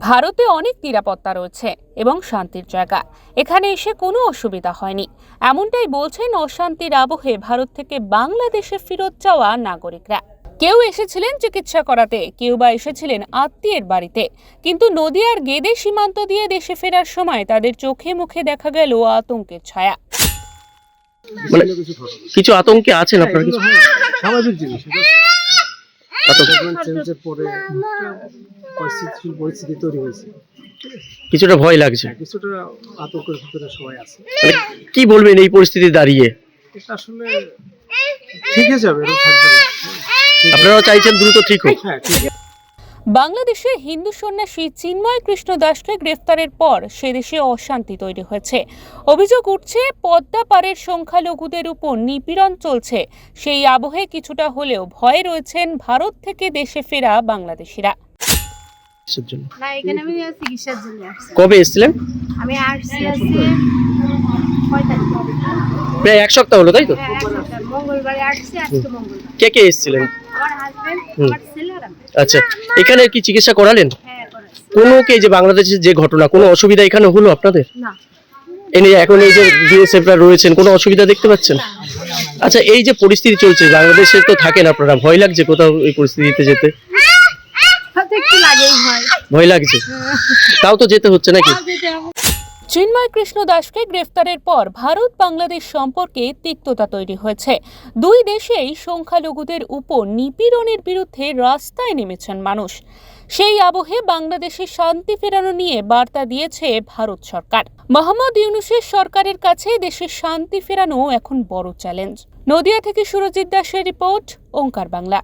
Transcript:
ভারতে অনেক নিরাপত্তা রয়েছে এবং শান্তির জায়গা এখানে এসে কোনো অসুবিধা হয়নি এমনটাই বলছেন অশান্তির আবহে ভারত থেকে বাংলাদেশে ফেরত যাওয়া নাগরিকরা কেউ এসেছিলেন চিকিৎসা করাতে কেউ বা এসেছিলেন আত্মীয়ের বাড়িতে কিন্তু নদিয়ার গেদে সীমান্ত দিয়ে দেশে ফেরার সময় তাদের চোখে মুখে দেখা গেল আতঙ্কের ছায়া মানে কিছু আতঙ্কে আছেন আপনারা কিছু হ্যাঁ, স্বাভাবিক জিনিস আতঙ্ক চেঞ্জের পরে পরিস্থিতি পরিস্থিতি তৈরি হয়েছে। কিছুটা ভয় লাগছে। কিছুটা আতঙ্কের ভিতরে সবাই আছে। মানে কি বলবেন এই পরিস্থিতি দাঁড়িয়ে? এটা আসলে ঠিক হয়ে যাবে আপনারাও চাইছেন দ্রুত ঠিক হোক। হ্যাঁ ঠিক আছে বাংলাদেশে হিন্দু সন্ন্যাসী চিন্ময় কৃষ্ণ দাসকে গ্রেফতারের পর সে দেশে অশান্তি তৈরি হয়েছে। অভিযোগ উঠছে পদ্মা পারের সংখ্যালঘুদের উপর নিপীড়ন চলছে। সেই আবহে কিছুটা হলেও ভয়ে রয়েছেন ভারত থেকে দেশে ফেরা বাংলাদেশিরা। না এখানে আমি চিকিৎসার জন্য কবে এসেছিলেন? আমি আসছি আজকে প্রায় এক সপ্তাহ হলো তাই তো? হ্যাঁ, এক সপ্তাহ। মঙ্গলবারে আসছি আজকে মঙ্গলবার। কে কে এসেছিলেন? আমার হাজবেন্ড আচ্ছা এখানে কি চিকিৎসা করালেন? কোন করেছি কোনো কে যে বাংলাদেশের যে ঘটনা কোনো অসুবিধা এখানে হলো আপনাদের? এনে এখন এই যে বিএসএফরা রয়েছেন কোনো অসুবিধা দেখতে পাচ্ছেন? আচ্ছা এই যে পরিস্থিতি চলছে বাংলাদেশে তো থাকেন আপনারা ভয় লাগছে কোথাও এই পরিস্থিতিতে যেতে? হয় ভয়। লাগছে? তাও তো যেতে হচ্ছে নাকি? চিন্ময় কৃষ্ণ দাসকে গ্রেফতারের পর ভারত বাংলাদেশ সম্পর্কে তিক্ততা তৈরি হয়েছে। দুই দেশেই সংখ্যালঘুদের উপর নিপীড়নের বিরুদ্ধে রাস্তায় নেমেছেন মানুষ। সেই আবহে বাংলাদেশে শান্তি ফেরানো নিয়ে বার্তা দিয়েছে ভারত সরকার। মোহাম্মদ ইউনুসের সরকারের কাছে দেশে শান্তি ফেরানো এখন বড় চ্যালেঞ্জ। নদিয়া থেকে সুরজিৎ দাসের রিপোর্ট, ওঙ্কার বাংলা।